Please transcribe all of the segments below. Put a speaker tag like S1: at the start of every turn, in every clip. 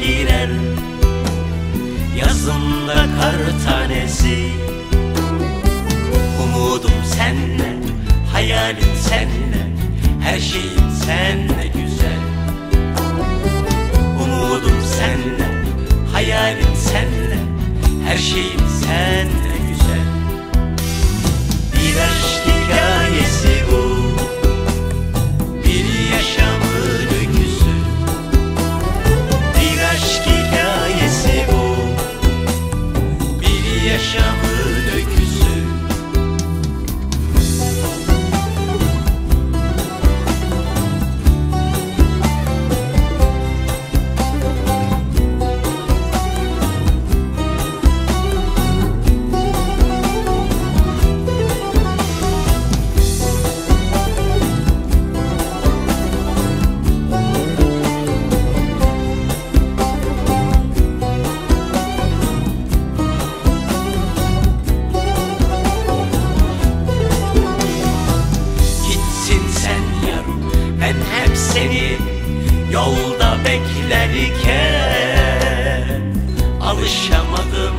S1: girer. Yazımda kar tanesi. Umudum senle, hayalim senle Her şeyim senle güzel. Umudum senle, hayalim senle Her şeyim senle güzel. Bir aşk hikayesi beklerken Alışamadım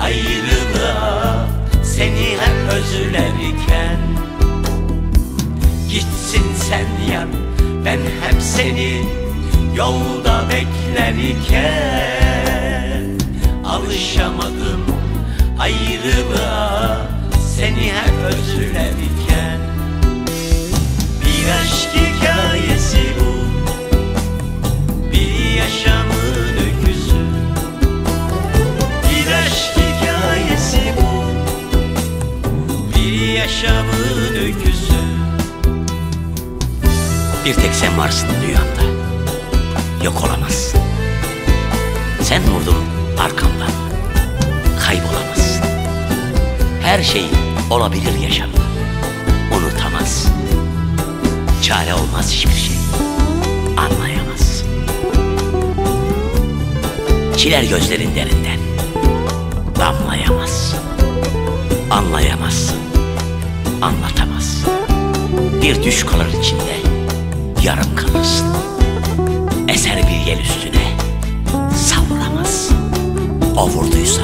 S1: ayrılığa. Seni hep özlerken Gitsin sen yan ben hep seni yolda beklerken Alışamadım ayrılığa. Seni hep özlerken Bir tek sen varsın dünyamda. Yok olamazsın. Sen vurdun arkamdan. Kaybolamazsın. Her şey olabilir yaşamda. Unutamazsın. Çare olmaz hiçbir şey. Anlayamazsın. Çiler gözlerin derinden. Damlayamazsın. Anlayamazsın. Anlatamazsın. Bir düş kalır içinde Yarım kalırsın. Eser bir yel üstüne Savrulamazsın O vurduysa